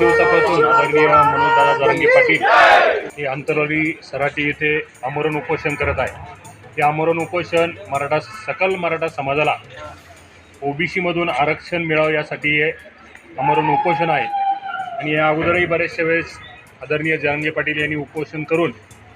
बऱ्याच दिवसापासून आदरणीय मनोजदादा जरांगे पाटील हे अंतरवाली सराटी येथे आमरण उपोषण करत आहे. हे आमरण उपोषण मराठा सकल मराठा समाजाला ओबीसीमधून आरक्षण मिळावं यासाठी हे आमरण उपोषण आहे. आणि या अगोदरही बऱ्याचशा वेळेस आदरणीय जरांगे पाटील यांनी उपोषण करून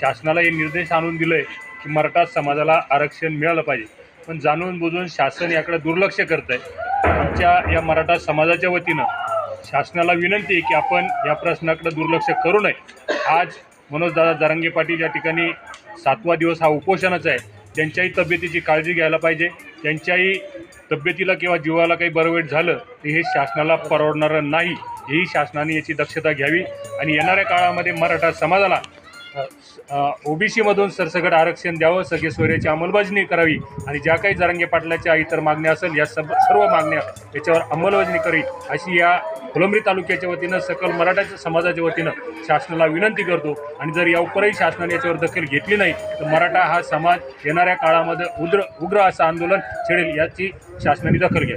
शासनाला हे निर्देश आणून दिले की मराठा समाजाला आरक्षण मिळालं पाहिजे. पण जाणून बुजून शासन याकडे दुर्लक्ष करत आहे आमच्या या मराठा समाजाच्या वतीनं शासनाला विनंती आहे की आपण या प्रश्नाकडे दुर्लक्ष करू नये. आज मनोजदादा जारंगे पाटील या ठिकाणी सातवा दिवस हा उपोषणाचा आहे. त्यांच्याही तब्येतीची काळजी घ्यायला पाहिजे. त्यांच्याही तब्येतीला किंवा जीवाला काही बरवेट झालं तर हे शासनाला परवडणारं नाही. हेही शासनाने याची दक्षता घ्यावी. आणि येणाऱ्या काळामध्ये मराठा समाजाला ओबीसीमधून सरसगट आरक्षण द्यावं सगळे सोयऱ्याची अंमलबजावणी करावी आणि ज्या काही जरांगे पाटलाच्या इतर मागण्या असेल या सब सर्व मागण्या याच्यावर अंमलबजावणी करावी अशी या फुलंब्री तालुक्याच्या वतीनं सकल मराठा समाजाच्या वतीनं शासनाला विनंती करतो. आणि जर यावरही शासनाने याच्यावर दखल घेतली नाही तर मराठा हा समाज येणाऱ्या काळामध्ये उग्र उग्र असं आंदोलन छेडेल याची शासनाने दखल घ्या.